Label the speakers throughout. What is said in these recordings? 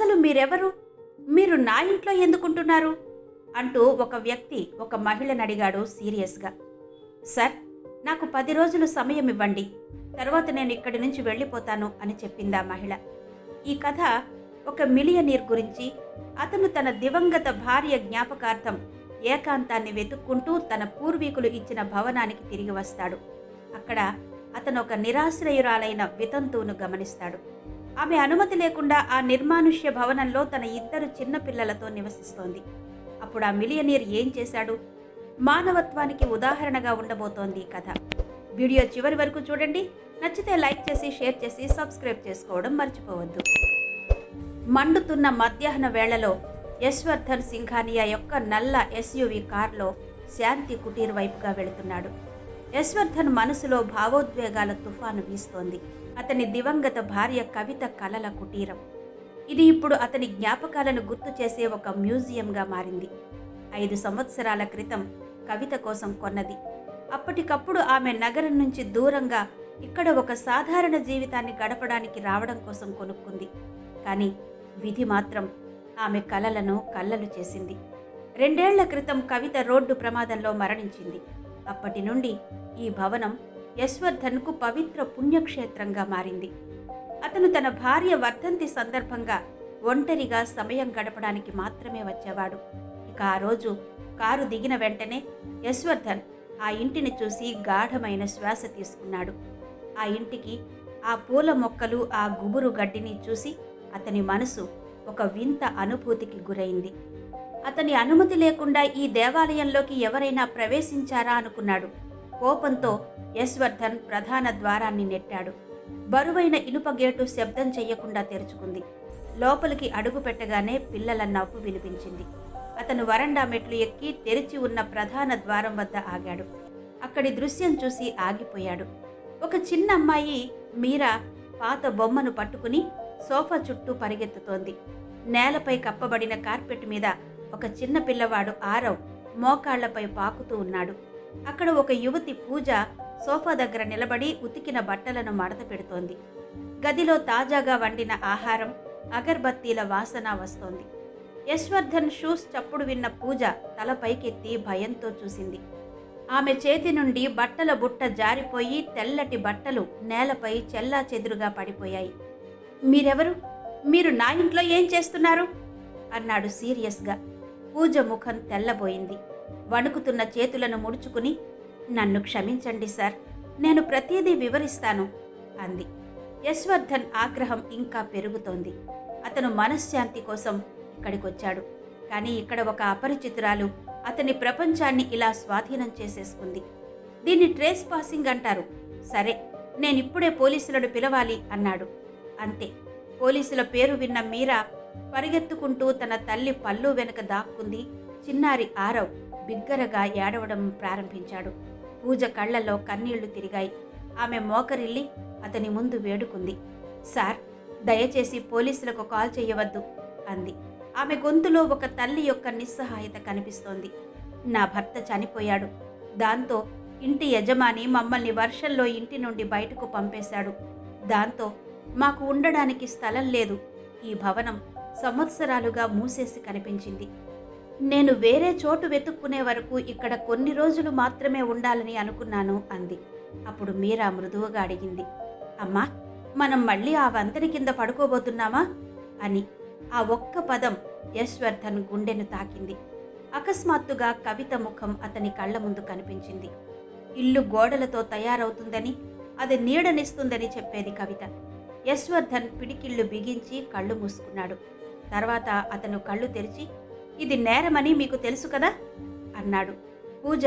Speaker 1: అసలు మీరెవరు? మీరు నా ఇంట్లో ఎందుకుంటున్నారు? అంటూ ఒక వ్యక్తి ఒక మహిళను అడిగాడు సీరియస్గా. సార్ నాకు పది రోజులు సమయం ఇవ్వండి. తర్వాత నేను ఇక్కడి నుంచి వెళ్ళిపోతాను అని చెప్పింది ఆ మహిళ. ఈ కథ ఒక మిలియనీర్ గురించి అతను తన దివంగత భార్య జ్ఞాపకార్థం ఏకాంతాన్ని వెతుక్కుంటూ తన పూర్వీకులు ఇచ్చిన భవనానికి తిరిగి వస్తాడు. అక్కడ అతను ఒక నిరాశ్రయురాలైన వితంతువును గమనిస్తాడు. ఆమె అనుమతి లేకుండా ఆ నిర్మానుష్య భవనంలో తన ఇద్దరు చిన్న పిల్లలతో నివసిస్తోంది. అప్పుడు ఆ మిలియనీర్ ఏం చేశాడు? మానవత్వానికి ఉదాహరణగా ఉండబోతోంది కథ. వీడియో చివరి వరకు చూడండి. నచ్చితే లైక్ చేసి షేర్ చేసి సబ్స్క్రైబ్ చేసుకోవడం మర్చిపోవద్దు. మండుతున్న మధ్యాహ్న వేళలో యశ్వర్ధన్ సింఘానియా యొక్క నల్ల ఎస్యూవి కార్లో శాంతి కుటీర్ వైపుగా వెళుతున్నాడు. యశ్వర్ధన్ మనసులో భావోద్వేగాల తుఫాను వీస్తోంది. అతని దివంగత భార్య కవిత కలల కుటీరం. ఇది ఇప్పుడు అతని జ్ఞాపకాలను గుర్తు చేసే ఒక మ్యూజియంగా మారింది. ఐదు సంవత్సరాల క్రితం కవిత కోసం కొన్నది. అప్పటికప్పుడు ఆమె నగరం నుంచి దూరంగా ఇక్కడ ఒక సాధారణ జీవితాన్ని గడపడానికి రావడం కోసం కొనుక్కుంది. కానీ విధి మాత్రం ఆమె కలలను కల్లలు చేసింది. రెండేళ్ళ క్రితం కవిత రోడ్డు ప్రమాదంలో మరణించింది. అప్పటి నుండి ఈ భవనం యశ్వర్ధన్కు పవిత్ర పుణ్యక్షేత్రంగా మారింది. అతను తన భార్య వర్ధంతి సందర్భంగా ఒంటరిగా సమయం గడపడానికి మాత్రమే వచ్చేవాడు. ఇక ఆ రోజు కారు దిగిన వెంటనే యశ్వర్ధన్ ఆ ఇంటిని చూసి గాఢమైన శ్వాస తీసుకున్నాడు. ఆ ఇంటికి ఆ పూల మొక్కలు ఆ గుబురు గడ్డిని చూసి అతని మనసు ఒక వింత అనుభూతికి గురైంది. అతని అనుమతి లేకుండా ఈ దేవాలయంలోకి ఎవరైనా ప్రవేశించారా అనుకున్నాడు. కోపంతో యశ్వర్ధన్ ప్రధాన ద్వారాన్ని నెట్టాడు. బరువైన ఇనుప గేటు శబ్దం చెయ్యకుండా తెరుచుకుంది. లోపలికి అడుగు పెట్టగానే పిల్లల నవ్వు వినిపించింది. అతను వరండా మెట్లు ఎక్కి తెరిచి ఉన్న ప్రధాన ద్వారం వద్ద ఆగాడు. అక్కడి దృశ్యం చూసి ఆగిపోయాడు. ఒక చిన్న అమ్మాయి మీరా పాత బొమ్మను పట్టుకుని సోఫా చుట్టూ పరిగెత్తుతోంది. నేలపై కప్పబడిన కార్పెట్ మీద ఒక చిన్న పిల్లవాడు ఆరవ్ మోకాళ్ళపై పాకుతూ ఉన్నాడు. అక్కడ ఒక యువతి పూజ సోఫా దగ్గర నిలబడి ఉతికిన బట్టలను మడత పెడుతోంది. గదిలో తాజాగా వండిన ఆహారం అగర్బత్తీల వాసన వస్తోంది. యశ్వర్ధన్ షూస్ చప్పుడు విన్న పూజ తల పైకెత్తి భయంతో చూసింది. ఆమె చేతి నుండి బట్టల బుట్ట జారిపోయి తెల్లటి బట్టలు నేలపై చెల్లా చెదురుగా పడిపోయాయి. మీరెవరు? మీరు నా ఇంట్లో ఏం చేస్తున్నారు? అన్నాడు సీరియస్గా. పూజ ముఖం తెల్లబోయింది. వణుకుతున్న చేతులను ముడుచుకుని నన్ను క్షమించండి సార్ నేను ప్రతిదీ వివరిస్తాను అంది. యశ్వర్ధన్ ఆగ్రహం ఇంకా పెరుగుతోంది. అతను మనశ్శాంతి కోసం ఇక్కడికొచ్చాడు. కానీ ఇక్కడ ఒక అపరిచితురాలు అతని ప్రపంచాన్ని ఇలా స్వాధీనం చేసేసుకుంది. దీన్ని ట్రేస్ పాసింగ్ అంటారు. సరే నేనిప్పుడే పోలీసులను పిలవాలి అన్నాడు. అంతే. పోలీసుల పేరు విన్న మీరా పరిగెత్తుకుంటూ తన తల్లి పళ్ళు వెనుక దాక్కుంది. చిన్నారి ఆరవ్ బిగ్గరగా ఏడవడం ప్రారంభించాడు. పూజ కళ్ళల్లో కన్నీళ్ళు తిరిగాయి. ఆమె మోకరిల్లి అతని ముందు వేడుకుంది. సార్ దయచేసి పోలీసులకు కాల్ చేయవద్దు అంది. ఆమె గొంతులో ఒక తల్లి యొక్క నిస్సహాయత కనిపిస్తోంది. నా భర్త చనిపోయాడు. దాంతో ఇంటి యజమాని మమ్మల్ని వర్షంలో ఇంటి నుండి బయటకు పంపేశాడు. దాంతో మాకు ఉండడానికి స్థలం లేదు. ఈ భవనం సంవత్సరాలుగా మూసేసి కనిపించింది. నేను వేరే చోటు వెతుక్కునే వరకు ఇక్కడ కొన్ని రోజులు మాత్రమే ఉండాలని అనుకున్నాను అంది. అప్పుడు మీరా మృదువుగా అడిగింది. అమ్మా మనం మళ్ళీ ఆ వంతెన కింద పడుకోబోతున్నామా? అని ఆ ఒక్క పదం యశ్వర్ధన్ గుండెను తాకింది. అకస్మాత్తుగా కవిత ముఖం అతని కళ్ళ ముందు కనిపించింది. ఇల్లు గోడలతో తయారవుతుందని అది నీడనిస్తుందని చెప్పేది కవిత. యశ్వర్ధన్ పిడికిళ్ళు బిగించి కళ్ళు మూసుకున్నాడు. తర్వాత అతను కళ్ళు తెరిచి ఇది నేరమని మీకు తెలుసు కదా? అన్నాడు. పూజ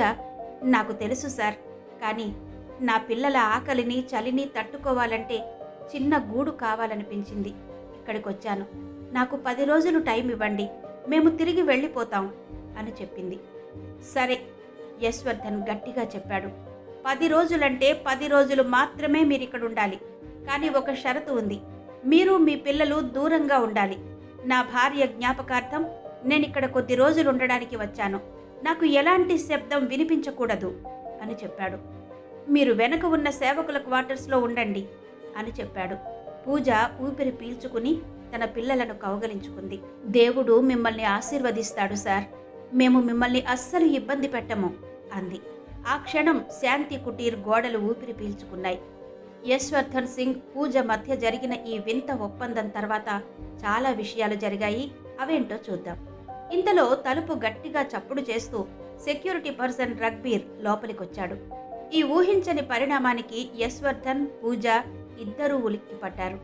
Speaker 1: నాకు తెలుసు సార్. కానీ నా పిల్లల ఆకలిని చలిని తట్టుకోవాలంటే చిన్న గూడు కావాలనిపించింది. ఇక్కడికి వచ్చాను నాకు పది రోజులు టైం ఇవ్వండి. మేము తిరిగి వెళ్ళిపోతాం అని చెప్పింది. సరే యశ్వర్ధన్ గట్టిగా చెప్పాడు. పది రోజులంటే పది రోజులు మాత్రమే మీరు ఇక్కడ ఉండాలి కానీ ఒక షరతు ఉంది. మీరు మీ పిల్లలు దూరంగా ఉండాలి. నా భార్య జ్ఞాపకార్థం నేను ఇక్కడ కొద్ది రోజులు ఉండడానికి వచ్చాను. నాకు ఎలాంటి శబ్దం వినిపించకూడదు అని చెప్పాడు. మీరు వెనక ఉన్న సేవకుల క్వార్టర్స్లో ఉండండి అని చెప్పాడు. పూజ ఊపిరి పీల్చుకుని తన పిల్లలను కౌగలించుకుంది. దేవుడు మిమ్మల్ని ఆశీర్వదిస్తాడు సార్. మేము మిమ్మల్ని అస్సలు ఇబ్బంది పెట్టము అంది. ఆ క్షణం శాంతి కుటీర్ గోడలు ఊపిరి పీల్చుకున్నాయి. యశ్వర్ధన్ సింగ్ పూజ మధ్య జరిగిన ఈ వింత ఒప్పందం తర్వాత చాలా విషయాలు జరిగాయి. అవేంటో చూద్దాం. ఇంతలో తలుపు గట్టిగా చప్పుడు చేస్తూ సెక్యూరిటీ పర్సన్ రగ్బీర్ లోపలికొచ్చాడు. ఈ ఊహించని పరిణామానికి యశ్వర్ధన్ పూజ ఇద్దరూ ఉలిక్కిపడ్డారు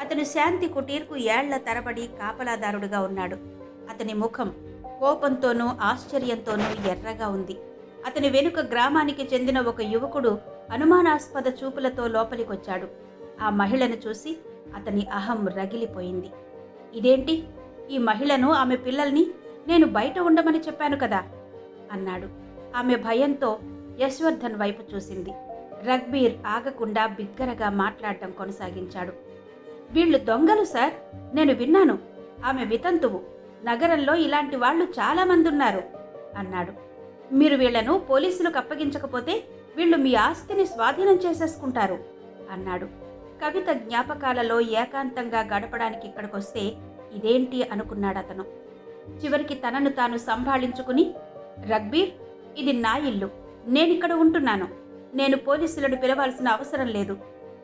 Speaker 1: అతను శాంతి కుటీర్కు ఏళ్ళ తరబడి కాపలాదారుడుగా ఉన్నాడు. అతని ముఖం కోపంతోనూ ఆశ్చర్యంతోనూ ఎర్రగా ఉంది. అతని వెనుక గ్రామానికి చెందిన ఒక యువకుడు అనుమానాస్పద చూపులతో లోపలికొచ్చాడు. ఆ మహిళను చూసి అతని అహం రగిలిపోయింది. ఇదేంటి? ఈ మహిళను ఆమె పిల్లల్ని నేను బయట ఉండమని చెప్పాను కదా అన్నాడు. ఆమె భయంతో యశ్వర్ధన్ వైపు చూసింది. రగ్బీర్ ఆగకుండా బిగ్గరగా మాట్లాడటం కొనసాగించాడు. వీళ్ళు దొంగలు సార్ నేను విన్నాను. ఆమె వితంతువు. నగరంలో ఇలాంటి వాళ్ళు చాలామంది ఉన్నారు అన్నాడు. మీరు వీళ్ళను పోలీసులకు అప్పగించకపోతే వీళ్ళు మీ ఆస్తిని స్వాధీనం చేసేసుకుంటారు అన్నాడు. కవిత జ్ఞాపకాలలో ఏకాంతంగా గడపడానికి ఇక్కడికొస్తే ఇదేంటి అనుకున్నాడు అతను చివరికి తనను తాను సంభాళించుకుని రగ్బీర్ ఇది నా ఇల్లు నేనిక్కడ ఉంటున్నాను. నేను పోలీసులను పిలవాల్సిన అవసరం లేదు.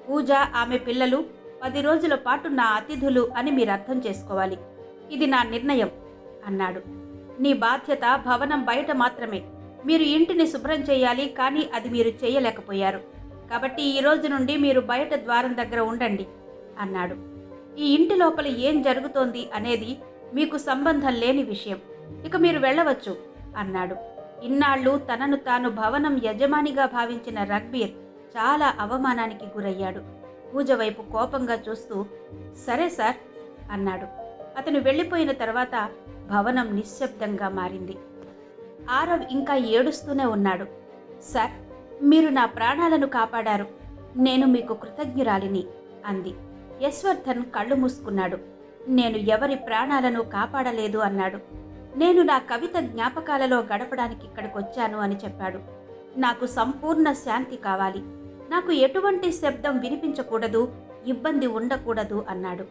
Speaker 1: పూజ ఆమె పిల్లలు పది రోజుల పాటు నా అతిథులు అని మీరు అర్థం చేసుకోవాలి. ఇది నా నిర్ణయం అన్నాడు. నీ బాధ్యత భవనం బయట మాత్రమే. మీరు ఇంటిని శుభ్రం చేయాలి కానీ అది మీరు చేయలేకపోయారు. కాబట్టి ఈ రోజు నుండి మీరు బయట ద్వారం దగ్గర ఉండండి అన్నాడు. ఈ ఇంటి లోపల ఏం జరుగుతోంది అనేది మీకు సంబంధం లేని విషయం. ఇక మీరు వెళ్ళవచ్చు అన్నాడు. ఇన్నాళ్ళు తనను తాను భవనం యజమానిగా భావించిన రగ్బీర్ చాలా అవమానానికి గురయ్యాడు. పూజ వైపు కోపంగా చూస్తూ సరే సార్ అన్నాడు. అతను వెళ్ళిపోయిన తర్వాత భవనం నిశ్శబ్దంగా మారింది. ఆరవ్ ఇంకా ఏడుస్తూనే ఉన్నాడు. సార్ మీరు నా ప్రాణాలను కాపాడారు. నేను మీకు కృతజ్ఞురాలిని అంది. యశ్వర్ధన్ కళ్ళు మూసుకున్నాడు. నేను ఎవరి ప్రాణాలను కాపాడలేదు అన్నాడు. నేను నా కవిత జ్ఞాపకాలలో గడపడానికి ఇక్కడికి వచ్చాను అని చెప్పాడు. నాకు సంపూర్ణ శాంతి కావాలి. నాకు ఎటువంటి శబ్దం వినిపించకూడదు ఇబ్బంది ఉండకూడదు అన్నాడు.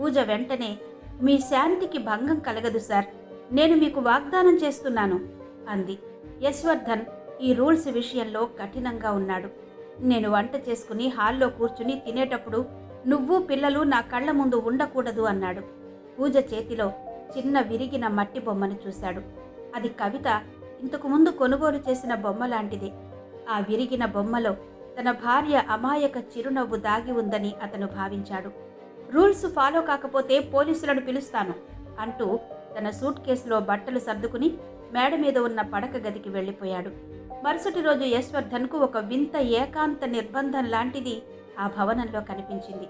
Speaker 1: పూజ వెంటనే మీ శాంతికి భంగం కలగదు సార్. నేను మీకు వాగ్దానం చేస్తున్నాను అంది. యశ్వర్ధన్ ఈ రూల్స్ విషయంలో కఠినంగా ఉన్నాడు. నేను వంట చేసుకుని హాల్లో కూర్చుని తినేటప్పుడు నువ్వు పిల్లలు నా కళ్ళ ముందు ఉండకూడదు అన్నాడు. పూజ చేతిలో చిన్న విరిగిన మట్టి బొమ్మను చూశాడు. అది కవిత ఇంతకుముందు కొనుగోలు చేసిన బొమ్మ లాంటిది. ఆ విరిగిన బొమ్మలో తన భార్య అమాయక చిరునవ్వు దాగి ఉందని అతను భావించాడు. రూల్స్ ఫాలో కాకపోతే పోలీసులను పిలుస్తాను అంటూ తన సూట్ కేసులో బట్టలు సర్దుకుని మేడ మీద ఉన్న పడక గదికి వెళ్ళిపోయాడు. మరుసటి రోజు యశ్వర్ధన్కు ఒక వింత ఏకాంత నిర్బంధం లాంటిది ఆ భవనంలో కనిపించింది.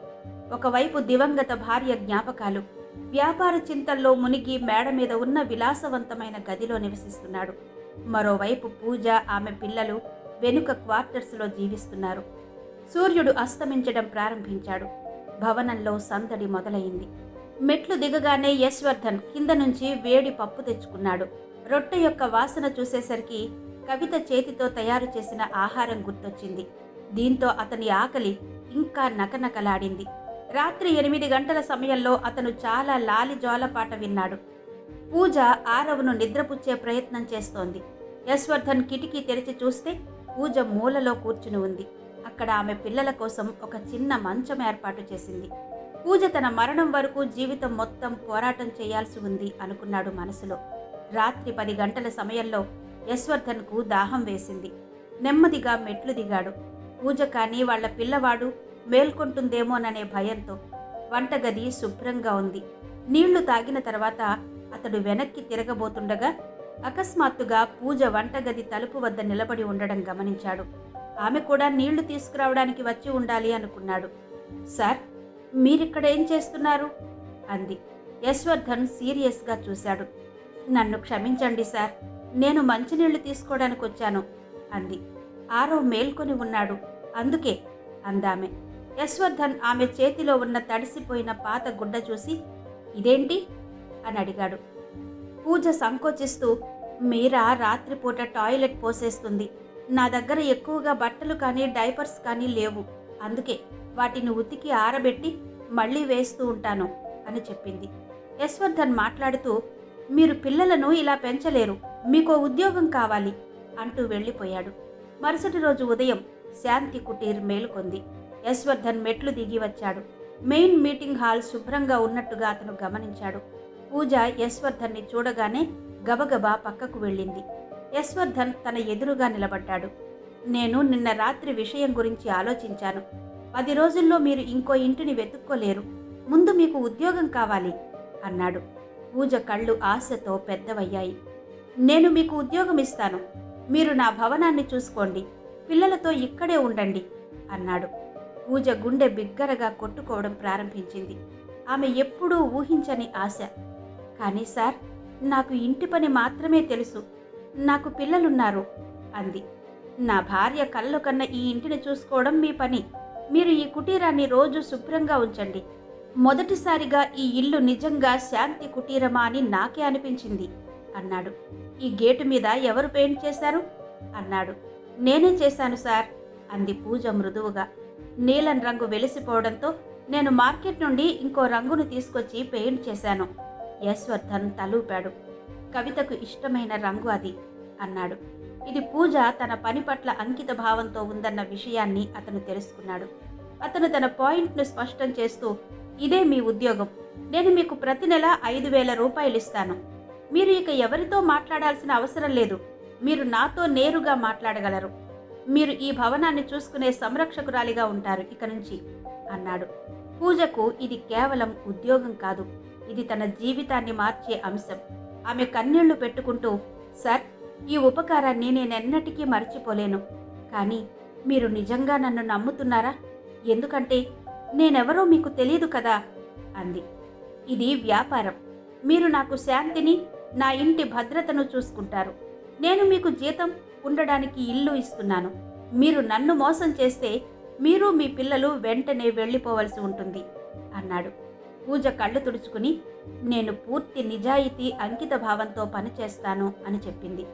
Speaker 1: ఒకవైపు దివంగత భార్య జ్ఞాపకాలు వ్యాపార చింతల్లో మునిగి మేడ మీద ఉన్న విలాసవంతమైన గదిలో నివసిస్తున్నాడు. మరోవైపు పూజ ఆమె పిల్లలు వెనుక క్వార్టర్స్లో జీవిస్తున్నారు. సూర్యుడు అస్తమించడం ప్రారంభించాడు. భవనంలో సందడి మొదలైంది. మెట్లు దిగగానే యశ్వర్ధన్ కింద నుంచి వేడి పప్పు తెచ్చుకున్నాడు. రొట్టె యొక్క వాసన చూసేసరికి కవిత చేతితో తయారు చేసిన ఆహారం గుర్తొచ్చింది. దీంతో అతని ఆకలి ఇంకా నకనకలాడింది. రాత్రి ఎనిమిది గంటల సమయంలో అతను చాలా లాలి జోలపాట విన్నాడు. పూజ ఆరవను నిద్రపుచ్చే ప్రయత్నం చేస్తోంది. యశ్వర్ధన్ కిటికీ తెరిచి చూస్తే పూజ మూలలో కూర్చుని ఉంది. అక్కడ ఆమె పిల్లల కోసం ఒక చిన్న మంచం ఏర్పాటు చేసింది. పూజ తన మరణం వరకు జీవితం మొత్తం పోరాటం చేయాల్సి ఉంది అనుకున్నాడు మనసులో. రాత్రి పది గంటల సమయంలో యశ్వర్ధన్కు దాహం వేసింది. నెమ్మదిగా మెట్లు దిగాడు. పూజ కానీ వాళ్ళ పిల్లవాడు మేల్కొంటుందేమోననే భయంతో వంటగది శుభ్రంగా ఉంది. నీళ్ళు తాగిన తర్వాత అతడు వెనక్కి తిరగబోతుండగా అకస్మాత్తుగా పూజ వంటగది తలుపు వద్ద నిలబడి ఉండడం గమనించాడు. ఆమె కూడా నీళ్ళు తీసుకురావడానికి వచ్చి ఉండాలి అనుకున్నాడు. సార్ మీరిక్కడ ఏం చేస్తున్నారు? అంది. యశ్వర్ధన్ సీరియస్గా చూశాడు. నన్ను క్షమించండి సార్ నేను మంచినీళ్ళు తీసుకోవడానికి వచ్చాను అంది. ఆరో మేల్కొని ఉన్నాడు. అందుకే అందామె. యశ్వర్ధన్ ఆమె చేతిలో ఉన్న తడిసిపోయిన పాత గుడ్డ చూసి ఇదేంటి? అని అడిగాడు. పూజ సంకోచిస్తూ మీరా రాత్రిపూట టాయిలెట్ పోసేస్తుంది. నా దగ్గర ఎక్కువగా బట్టలు కానీ డైపర్స్ కానీ లేవు. అందుకే వాటిని ఉతికి ఆరబెట్టి మళ్ళీ వేస్తూ ఉంటాను అని చెప్పింది. యశ్వర్ధన్ మాట్లాడుతూ మీరు పిల్లలను ఇలా పెంచలేరు. మీకో ఉద్యోగం కావాలి అంటూ వెళ్ళిపోయాడు. మరుసటి రోజు ఉదయం శాంతి కుటీర్ మేలుకొంది. యశ్వర్ధన్ మెట్లు దిగి వచ్చాడు. మెయిన్ మీటింగ్ హాల్ శుభ్రంగా ఉన్నట్టుగా అతను గమనించాడు. పూజ యశ్వర్ధన్ని చూడగానే గబగబా పక్కకు వెళ్ళింది. యశ్వర్ధన్ తన ఎదురుగా నిలబడ్డాడు. నేను నిన్న రాత్రి విషయం గురించి ఆలోచించాను. పది రోజుల్లో మీరు ఇంకో ఇంటిని వెతుక్కోలేరు. ముందు మీకు ఉద్యోగం కావాలి అన్నాడు. పూజ కళ్ళు ఆశతో పెద్దవయ్యాయి. నేను మీకు ఉద్యోగం ఇస్తాను. మీరు నా భవనాన్ని చూసుకోండి. పిల్లలతో ఇక్కడే ఉండండి అన్నాడు. పూజ గుండె బిగ్గరగా కొట్టుకోవడం ప్రారంభించింది. ఆమె ఎప్పుడూ ఊహించని ఆశ. కానీ సార్ నాకు ఇంటి పని మాత్రమే తెలుసు. నాకు పిల్లలున్నారు అంది. నా భార్య కళ్ళు కన్న ఈ ఇంటిని చూసుకోవడం మీ పని. మీరు ఈ కుటీరాన్ని రోజు శుభ్రంగా ఉంచండి. మొదటిసారిగా ఈ ఇల్లు నిజంగా శాంతి కుటీరమా అని నాకే అనిపించింది అన్నాడు. ఈ గేటు మీద ఎవరు పెయింట్ చేశారు? అన్నాడు. నేనే చేశాను సార్ అంది పూజ మృదువుగా. నీలం రంగు వెలిసిపోవడంతో నేను మార్కెట్ నుండి ఇంకో రంగును తీసుకొచ్చి పెయింట్ చేశాను. యశ్వర్ధన్ తలూపాడు. కవితకు ఇష్టమైన రంగు అది అన్నాడు. ఇది పూజ తన పని పట్ల అంకిత భావంతో ఉందన్న విషయాన్ని అతను తెలుసుకున్నాడు. అతను తన పాయింట్ను స్పష్టం చేస్తూ ఇదే మీ ఉద్యోగం. నేను మీకు ప్రతి నెల ఐదు వేల రూపాయలు ఇస్తాను. మీరు ఇక ఎవరితో మాట్లాడాల్సిన అవసరం లేదు. మీరు నాతో నేరుగా మాట్లాడగలరు. మీరు ఈ భవనాన్ని చూసుకునే సంరక్షకురాలిగా ఉంటారు ఇక నుంచి అన్నాడు. పూజకు ఇది కేవలం ఉద్యోగం కాదు. ఇది తన జీవితాన్ని మార్చే అంశం. ఆమె కన్నీళ్ళు పెట్టుకుంటూ సార్ ఈ ఉపకారాన్ని నేనెన్నటికీ మర్చిపోలేను. కానీ మీరు నిజంగా నన్ను నమ్ముతున్నారా? ఎందుకంటే నేనెవరో మీకు తెలియదు కదా అంది. ఇది వ్యాపారం. మీరు నాకు శాంతిని నా ఇంటి భద్రతను చూసుకుంటారు. నేను మీకు జీతం ఉండడానికి ఇల్లు ఇస్తున్నాను. మీరు నన్ను మోసం చేస్తే మీరు మీ పిల్లలు వెంటనే వెళ్ళిపోవలసి ఉంటుంది అన్నాడు. పూజ కళ్ళు తుడుచుకుని నేను పూర్తి నిజాయితీ అంకిత భావంతో పనిచేస్తాను అని చెప్పింది.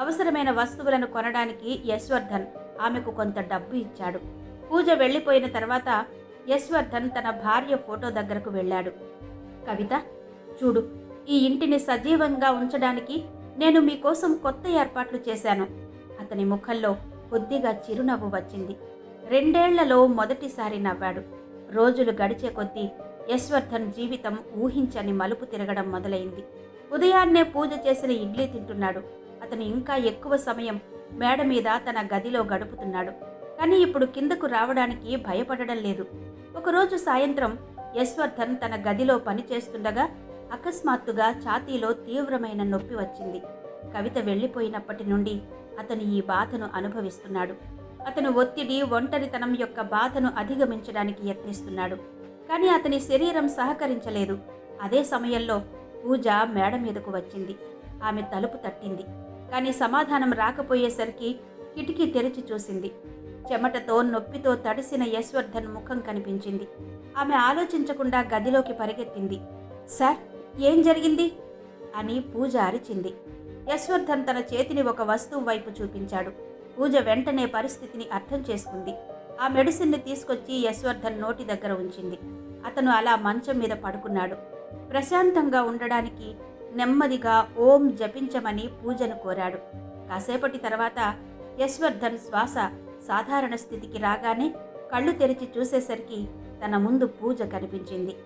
Speaker 1: అవసరమైన వస్తువులను కొనడానికి యశ్వర్ధన్ ఆమెకు కొంత డబ్బు ఇచ్చాడు. పూజ వెళ్ళిపోయిన తర్వాత యశ్వర్ధన్ తన భార్య ఫోటో దగ్గరకు వెళ్ళాడు. కవిత చూడు ఈ ఇంటిని సజీవంగా ఉంచడానికి నేను మీకోసం కొత్త ఏర్పాట్లు చేశాను. అతని ముఖంలో కొద్దిగా చిరునవ్వు వచ్చింది. రెండేళ్ళలో మొదటిసారి నవ్వాడు. రోజులు గడిచే కొద్దీ యశ్వర్ధన్ జీవితం ఊహించని మలుపు తిరగడం మొదలైంది. ఉదయాన్నే పూజ చేసిన ఇడ్లీ తింటున్నాడు. అతను ఇంకా ఎక్కువ సమయం మేడ మీద తన గదిలో గడుపుతున్నాడు. కానీ ఇప్పుడు కిందకు రావడానికి భయపడడం లేదు. ఒకరోజు సాయంత్రం యశ్వర్ధన్ తన గదిలో పనిచేస్తుండగా అకస్మాత్తుగా ఛాతీలో తీవ్రమైన నొప్పి వచ్చింది. కవిత వెళ్ళిపోయినప్పటి నుండి అతను ఈ బాధను అనుభవిస్తున్నాడు. అతను ఒత్తిడి ఒంటరితనం యొక్క బాధను అధిగమించడానికి యత్నిస్తున్నాడు. కానీ అతని శరీరం సహకరించలేదు. అదే సమయంలో పూజ మేడ మీదకు వచ్చింది. ఆమె తలుపు తట్టింది. కానీ సమాధానం రాకపోయేసరికి కిటికీ తెరిచి చూసింది. చెమటతో నొప్పితో తడిసిన యశ్వర్ధన్ ముఖం కనిపించింది. ఆమె ఆలోచించకుండా గదిలోకి పరిగెత్తింది. సార్ ఏం జరిగింది? అని పూజ అరిచింది యశ్వర్ధన్ తన చేతిని ఒక వస్తువు వైపు చూపించాడు. పూజ వెంటనే పరిస్థితిని అర్థం చేసుకుంది. ఆ మెడిసిన్ని తీసుకొచ్చి యశ్వర్ధన్ నోటి దగ్గర ఉంచింది. అతను అలా మంచం మీద పడుకున్నాడు. ప్రశాంతంగా ఉండడానికి నెమ్మదిగా ఓం జపించమని పూజను కోరాడు. కాసేపటి తర్వాత యశ్వర్ధన్ శ్వాస సాధారణ స్థితికి రాగానే కళ్ళు తెరిచి చూసేసరికి తన ముందు పూజ కనిపించింది.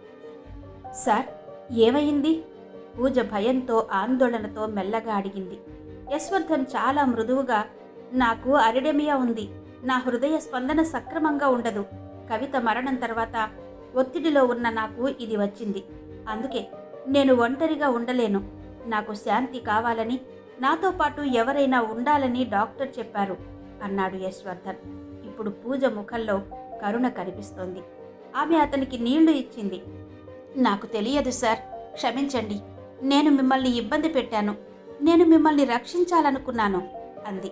Speaker 1: సార్ ఏమైంది? పూజ భయంతో ఆందోళనతో మెల్లగా అడిగింది. యశ్వర్ధన్ చాలా మృదువుగా నాకు అరిడెమియా ఉంది. నా హృదయ స్పందన సక్రమంగా ఉండదు. కవిత మరణం తర్వాత ఒత్తిడిలో ఉన్న నాకు ఇది వచ్చింది. అందుకే నేను ఒంటరిగా ఉండలేను. నాకు శాంతి కావాలని నాతో పాటు ఎవరైనా ఉండాలని డాక్టర్ చెప్పారు అన్నాడు యశ్వర్ధన్. ఇప్పుడు పూజ ముఖంలో కరుణ కనిపిస్తోంది. ఆమె అతనికి నీళ్ళు ఇచ్చింది. నాకు తెలియదు సార్. క్షమించండి. నేను మిమ్మల్ని ఇబ్బంది పెట్టాను. నేను మిమ్మల్ని రక్షించాలనుకున్నాను అంది.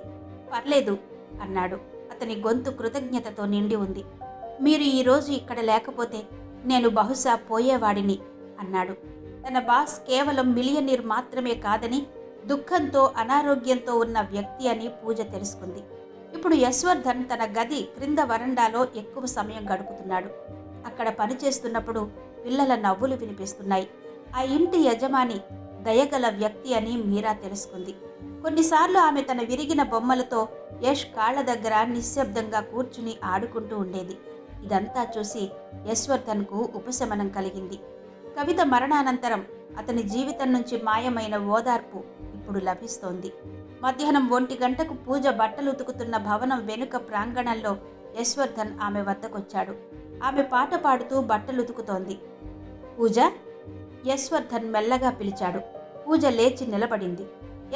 Speaker 1: పర్లేదు అన్నాడు. అతని గొంతు కృతజ్ఞతతో నిండి ఉంది. మీరు ఈరోజు ఇక్కడ లేకపోతే నేను బహుశా పోయేవాడిని అన్నాడు. తన బాస్ కేవలం మిలియనీర్ మాత్రమే కాదని దుఃఖంతో అనారోగ్యంతో ఉన్న వ్యక్తి అని పూజ తెలుసుకుంది. ఇప్పుడు యశ్వర్ధన్ తన గది క్రింద వరండాలో ఎక్కువ సమయం గడుపుతున్నాడు. అక్కడ పనిచేస్తున్నప్పుడు పిల్లల నవ్వులు వినిపిస్తున్నాయి. ఆ ఇంటి యజమాని దయగల వ్యక్తి అని మీరా తెలుసుకుంది. కొన్నిసార్లు ఆమె తన విరిగిన బొమ్మలతో యష్ కాళ్ళ దగ్గర నిశ్శబ్దంగా కూర్చుని ఆడుకుంటూ ఉండేది. ఇదంతా చూసి యశ్వర్ధన్కు ఉపశమనం కలిగింది. కవిత మరణానంతరం అతని జీవితం నుంచి మాయమైన ఓదార్పు ఇప్పుడు లభిస్తోంది. మధ్యాహ్నం ఒంటి గంటకు పూజ బట్టలు ఉతుకుతున్న భవనం వెనుక ప్రాంగణంలో యశ్వర్ధన్ ఆమె వద్దకొచ్చాడు. ఆమె పాట పాడుతూ బట్టలు ఉతుకుతోంది. పూజ? యశ్వర్ధన్ మెల్లగా పిలిచాడు. పూజ లేచి నిలబడింది.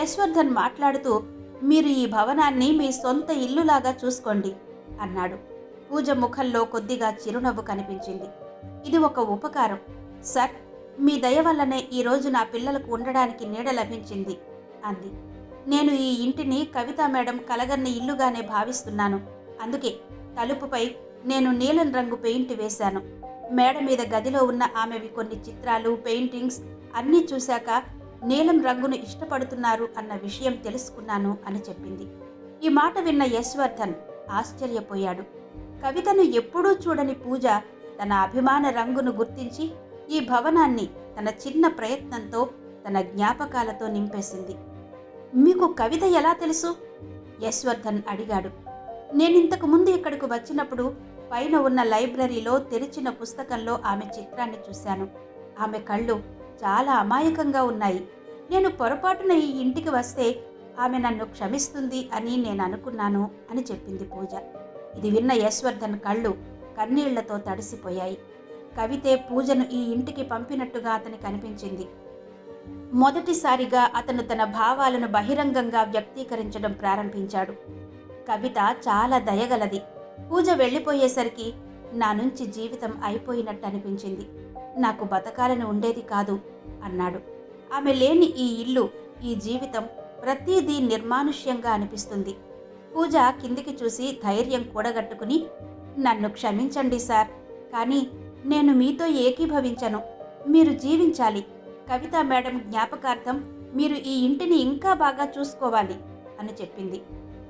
Speaker 1: యశ్వర్ధన్ మాట్లాడుతూ మీరు ఈ భవనాన్ని మీ సొంత ఇల్లులాగా చూసుకోండి అన్నాడు. పూజ ముఖంలో కొద్దిగా చిరునవ్వు కనిపించింది. ఇది ఒక ఉపకారం. సార్ మీ దయ వల్లనే ఈరోజు నా పిల్లలకు ఉండడానికి నీడ లభించింది అంది. నేను ఈ ఇంటిని కవితా మేడం కలగన్న ఇల్లుగానే భావిస్తున్నాను. అందుకే తలుపుపై నేను నీలం రంగు పెయింట్ వేశాను. మేడ మీద గదిలో ఉన్న ఆమెవి కొన్ని చిత్రాలు పెయింటింగ్స్ అన్నీ చూశాక నీలం రంగును ఇష్టపడుతున్నారు అన్న విషయం తెలుసుకున్నాను అని చెప్పింది. ఈ మాట విన్న యశ్వర్ధన్ ఆశ్చర్యపోయాడు. కవితను ఎప్పుడూ చూడని పూజ తన అభిమాన రంగును గుర్తించి ఈ భవనాన్ని తన చిన్న ప్రయత్నంతో తన జ్ఞాపకాలతో నింపేసింది. మీకు కవిత ఎలా తెలుసు? యశ్వర్ధన్ అడిగాడు. నేను ఇంతకు ముందు ఇక్కడికి వచ్చినప్పుడు పైన ఉన్న లైబ్రరీలో తెరిచిన పుస్తకంలో ఆమె చిత్రాన్ని చూశాను. ఆమె కళ్ళు చాలా అమాయకంగా ఉన్నాయి. నేను పొరపాటున ఈ ఇంటికి వస్తే ఆమె నన్ను క్షమిస్తుంది అని నేను అనుకున్నాను అని చెప్పింది పూజ. ఇది విన్న యశ్వర్ధన్ కళ్ళు కన్నీళ్ళతో తడిసిపోయాయి. కవితే పూజను ఈ ఇంటికి పంపినట్టుగా అతనికి అనిపించింది మొదటిసారిగా అతను తన భావాలను బహిరంగంగా వ్యక్తీకరించడం ప్రారంభించాడు. కవిత చాలా దయగలది. పూజ వెళ్ళిపోయేసరికి నా నుంచి జీవితం అయిపోయినట్టు అనిపించింది నాకు బతకాలని ఉండేది కాదు అన్నాడు. ఆమె లేని ఈ ఇల్లు ఈ జీవితం ప్రతిదీ నిర్మానుష్యంగా అనిపిస్తుంది. పూజ కిందికి చూసి ధైర్యం కూడగట్టుకుని నన్ను క్షమించండి సార్ కానీ నేను మీతో ఏకీభవించను. మీరు జీవించాలి. కవిత మేడం జ్ఞాపకార్థం మీరు ఈ ఇంటిని ఇంకా బాగా చూసుకోవాలి అని చెప్పింది.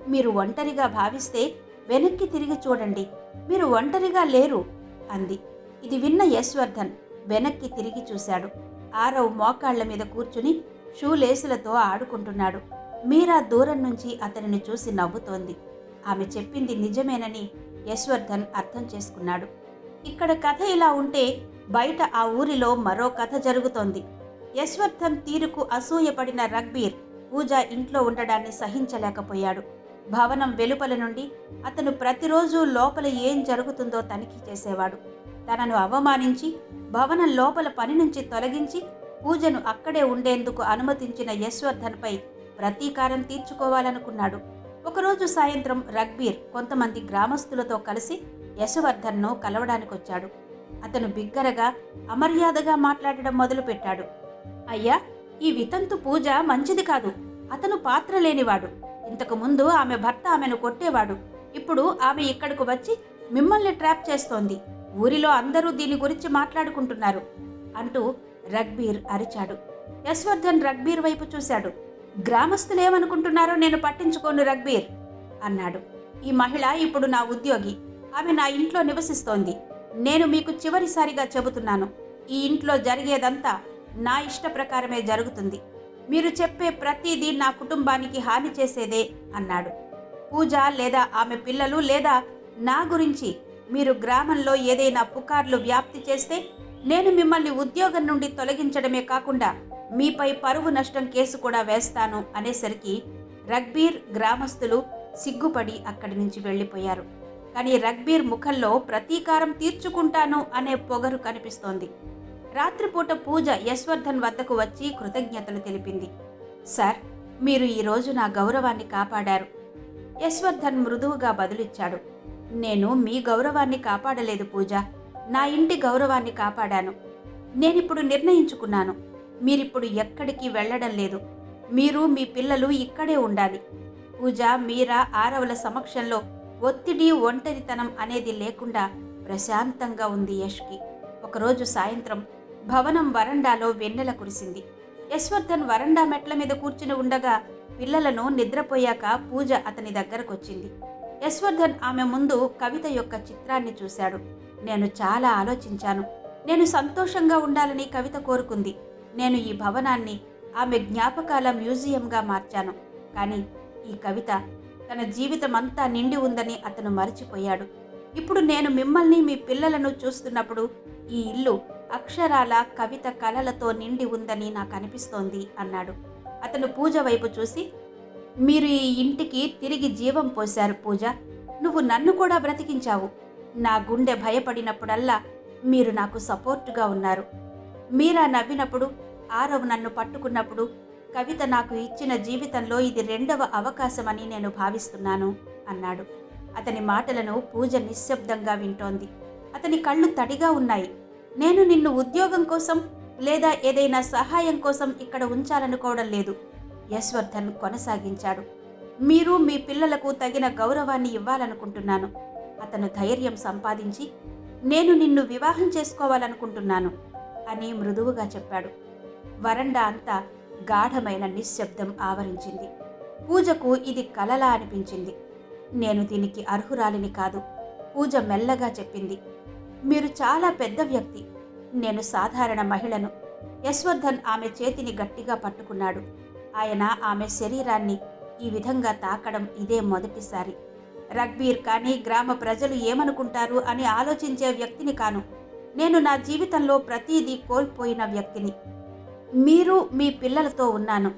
Speaker 1: మీరు ఒంటరిగా భావిస్తే వెనక్కి తిరిగి చూడండి. మీరు ఒంటరిగా లేరు అంది. ఇది విన్న యశ్వర్ధన్ వెనక్కి తిరిగి చూశాడు. ఆరవ్ మోకాళ్ళ మీద కూర్చుని షూ లేసులతో ఆడుకుంటున్నాడు. మీరా దూరం నుంచి అతనిని చూసి నవ్వుతోంది. ఆమె చెప్పింది నిజమేనని యశ్వర్ధన్ అర్థం చేసుకున్నాడు. ఇక్కడ కథ ఇలా ఉంటే బయట ఆ ఊరిలో మరో కథ జరుగుతోంది. యశ్వర్ధన్ తీరుకు అసూయపడిన రగ్బీర్ పూజ ఇంట్లో ఉండడాన్ని సహించలేకపోయాడు. భవనం వెలుపల నుండి అతను ప్రతిరోజు లోపల ఏం జరుగుతుందో తనిఖీ చేసేవాడు. తనను అవమానించి భవనం లోపల పని నుంచి తొలగించి పూజను అక్కడే ఉండేందుకు అనుమతించిన యశ్వర్ధన్పై ప్రతీకారం తీర్చుకోవాలనుకున్నాడు. ఒకరోజు సాయంత్రం రగ్బీర్ కొంతమంది గ్రామస్తులతో కలిసి యశవర్ధన్ను కలవడానికొచ్చాడు. అతను బిగ్గరగా అమర్యాదగా మాట్లాడడం మొదలుపెట్టాడు. అయ్యా ఈ వితంతు పూజ మంచిది కాదు. అతను పాత్ర లేనివాడు ఇంతకు ముందు ఆమె భర్త ఆమెను కొట్టేవాడు. ఇప్పుడు ఆమె ఇక్కడకు వచ్చి మిమ్మల్ని ట్రాప్ చేస్తోంది. ఊరిలో అందరూ దీని గురించి మాట్లాడుకుంటున్నారు అంటూ రగ్బీర్ అరిచాడు. యశ్వర్ధన్ రగ్బీర్ వైపు చూశాడు. గ్రామస్తులేమనుకుంటున్నారో నేను పట్టించుకోను రగ్బీర్ అన్నాడు. ఈ మహిళ ఇప్పుడు నా ఉద్యోగి. ఆమె నా ఇంట్లో నివసిస్తోంది. నేను మీకు చివరిసారిగా చెబుతున్నాను. ఈ ఇంట్లో జరిగేదంతా నా ఇష్ట ప్రకారమే జరుగుతుంది. మీరు చెప్పే ప్రతిదీ నా కుటుంబానికి హాని చేసేదే అన్నాడు. పూజ లేదా ఆమె పిల్లలు లేదా నా గురించి మీరు గ్రామంలో ఏదైనా పుకార్లు వ్యాప్తి చేస్తే నేను మిమ్మల్ని ఉద్యోగం నుండి తొలగించడమే కాకుండా మీపై పరువు నష్టం కేసు కూడా వేస్తాను అనేసరికి రగ్బీర్ గ్రామస్తులు సిగ్గుపడి అక్కడి నుంచి వెళ్ళిపోయారు. కానీ రగ్బీర్ ముఖంలో ప్రతీకారం తీర్చుకుంటాను అనే పొగరు కనిపిస్తోంది. రాత్రిపూట పూజ యశ్వర్ధన్ వద్దకు వచ్చి కృతజ్ఞతలు తెలిపింది. సార్ మీరు ఈరోజు నా గౌరవాన్ని కాపాడారు. యశ్వర్ధన్ మృదువుగా బదులిచ్చాడు. నేను మీ గౌరవాన్ని కాపాడలేదు పూజ. నా ఇంటి గౌరవాన్ని కాపాడాను. నేనిప్పుడు నిర్ణయించుకున్నాను. మీరిప్పుడు ఎక్కడికి వెళ్ళడం లేదు. మీరు మీ పిల్లలు ఇక్కడే ఉండాలి. పూజ మీరా ఆరవల సమక్షంలో ఒత్తిడి ఒంటరితనం అనేది లేకుండా ప్రశాంతంగా ఉంది యష్కి. ఒకరోజు సాయంత్రం భవనం వరండాలో వెన్నెల కురిసింది. యశ్వర్ధన్ వరండా మెట్ల మీద కూర్చుని ఉండగా పిల్లలను నిద్రపోయాక పూజ అతని దగ్గరకొచ్చింది. యశ్వర్ధన్ ఆమె ముందు కవిత యొక్క చిత్రాన్ని చూశాడు. నేను చాలా ఆలోచించాను. నేను సంతోషంగా ఉండాలని కవిత కోరుకుంది. నేను ఈ భవనాన్ని ఆమె జ్ఞాపకాల మ్యూజియంగా మార్చాను. కానీ ఈ కవిత తన జీవితం అంతా నిండి ఉందని అతను మరచిపోయాడు. ఇప్పుడు నేను మిమ్మల్ని మీ పిల్లలను చూస్తున్నప్పుడు ఈ ఇల్లు అక్షరాల కవిత కలలతో నిండి ఉందని నాకు అనిపిస్తోంది అన్నాడు. అతను పూజ వైపు చూసి మీరు ఈ ఇంటికి తిరిగి జీవం పోశారు పూజ. నువ్వు నన్ను కూడా బ్రతికించావు. నా గుండె భయపడినప్పుడల్లా మీరు నాకు సపోర్టుగా ఉన్నారు. మీరా నవ్వినప్పుడు ఆరవ్ నన్ను పట్టుకున్నప్పుడు కవిత నాకు ఇచ్చిన జీవితంలో ఇది రెండవ అవకాశమని నేను భావిస్తున్నాను అన్నాడు. అతని మాటలను పూజ నిశ్శబ్దంగా వింటోంది. అతని కళ్ళు తడిగా ఉన్నాయి. నేను నిన్ను ఉద్యోగం కోసం లేదా ఏదైనా సహాయం కోసం ఇక్కడ ఉంచాలనుకోవడం లేదు. యశ్వర్ధన్ కొనసాగించాడు. మీరు మీ పిల్లలకు తగిన గౌరవాన్ని ఇవ్వాలనుకుంటున్నాను. అతను ధైర్యం సంపాదించి నేను నిన్ను వివాహం చేసుకోవాలనుకుంటున్నాను అని మృదువుగా చెప్పాడు. వరండా అంతా గాఢమైన నిశ్శబ్దం ఆవరించింది. పూజకు ఇది కలలా అనిపించింది. నేను దీనికి అర్హురాలిని కాదు పూజ మెల్లగా చెప్పింది. మీరు చాలా పెద్ద వ్యక్తి. నేను సాధారణ మహిళను. యశ్వర్ధన్ ఆమె చేతిని గట్టిగా పట్టుకున్నాడు. ఆయన ఆమె శరీరాన్ని ఈ విధంగా తాకడం ఇదే మొదటిసారి. రగ్బీర్ కానీ గ్రామ ప్రజలు ఏమనుకుంటారు అని ఆలోచించే వ్యక్తిని కాను. నేను నా జీవితంలో ప్రతీదీ కోల్పోయిన వ్యక్తిని. మీరు మీ పిల్లలతో ఉన్నాను.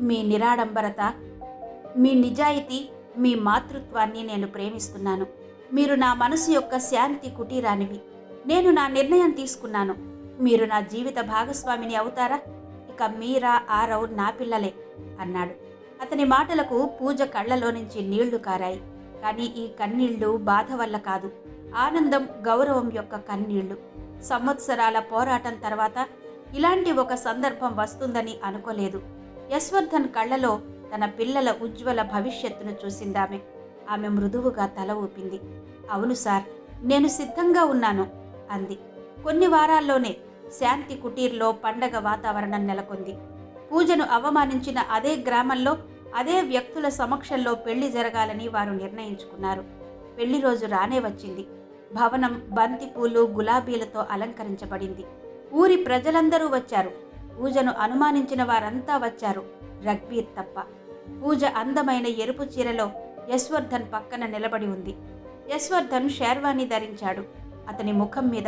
Speaker 1: మీ నిరాడంబరత మీ నిజాయితీ మీ మాతృత్వాన్ని నేను ప్రేమిస్తున్నాను. మీరు నా మనసు యొక్క శాంతి కుటీరానివి. నేను నా నిర్ణయం తీసుకున్నాను. మీరు నా జీవిత భాగస్వామిని అవుతారా? ఇక మీరా ఆరవ్ నా పిల్లలే అన్నాడు. అతని మాటలకు పూజ కళ్ళలో నుంచి నీళ్ళు కారాయి. కానీ ఈ కన్నీళ్ళు బాధ వల్ల కాదు. ఆనందం గౌరవం యొక్క కన్నీళ్ళు. సంవత్సరాల పోరాటం తర్వాత ఇలాంటి ఒక సందర్భం వస్తుందని అనుకోలేదు. యశ్వర్ధన్ కళ్ళలో తన పిల్లల ఉజ్వల భవిష్యత్తును చూసిందామె. ఆమె మృదువుగా తల ఊపింది. అవును సార్ నేను సిద్ధంగా ఉన్నాను. అంది. కొన్ని వారాల్లోనే శాంతి కుటీర్లో పండగ వాతావరణం నెలకొంది. పూజను అవమానించిన అదే గ్రామంలో అదే వ్యక్తుల సమక్షంలో పెళ్ళి జరగాలని వారు నిర్ణయించుకున్నారు. పెళ్ళి రోజు రానే వచ్చింది. భవనం బంతిపూలు గులాబీలతో అలంకరించబడింది. ఊరి ప్రజలందరూ వచ్చారు. పూజను అనుమానించిన వారంతా వచ్చారు. రగ్బీర్ తప్ప. పూజ అందమైన ఎరుపు చీరలో యశ్వర్ధన్ పక్కన నిలబడి ఉంది. యశ్వర్ధన్ షేర్వాణి ధరించాడు. అతని ముఖం మీద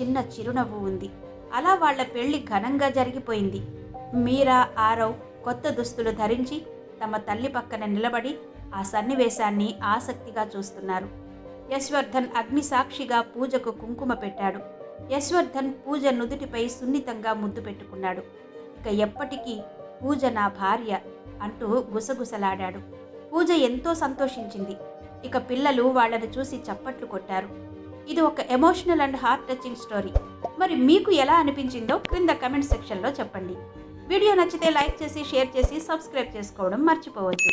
Speaker 1: చిన్న చిరునవ్వు ఉంది. అలా వాళ్ళ పెళ్ళి ఘనంగా జరిగిపోయింది. మీరా ఆరవ్ కొత్త దుస్తులు ధరించి తమ తల్లి పక్కన నిలబడి ఆ సన్నివేశాన్ని ఆసక్తిగా చూస్తున్నారు. యశ్వర్ధన్ అగ్ని సాక్షిగా పూజకు కుంకుమ పెట్టాడు. యశ్వర్ధన్ పూజ నుదుటిపై సున్నితంగా ముద్దు పెట్టుకున్నాడు. ఇక ఎప్పటికీ పూజ నా భార్య అంటూ గుసగుసలాడాడు. పూజ ఎంతో సంతోషించింది. ఇక పిల్లలు వాళ్ళను చూసి చప్పట్లు కొట్టారు. ఇది ఒక emotional and heart touching story మరి మీకు ఎలా అనిపించిందో క్రింద కమెంట్ సెక్షన్లో చెప్పండి. వీడియో నచ్చితే లైక్ చేసి షేర్ చేసి సబ్స్క్రైబ్ చేసుకోవడం మర్చిపోవద్దు.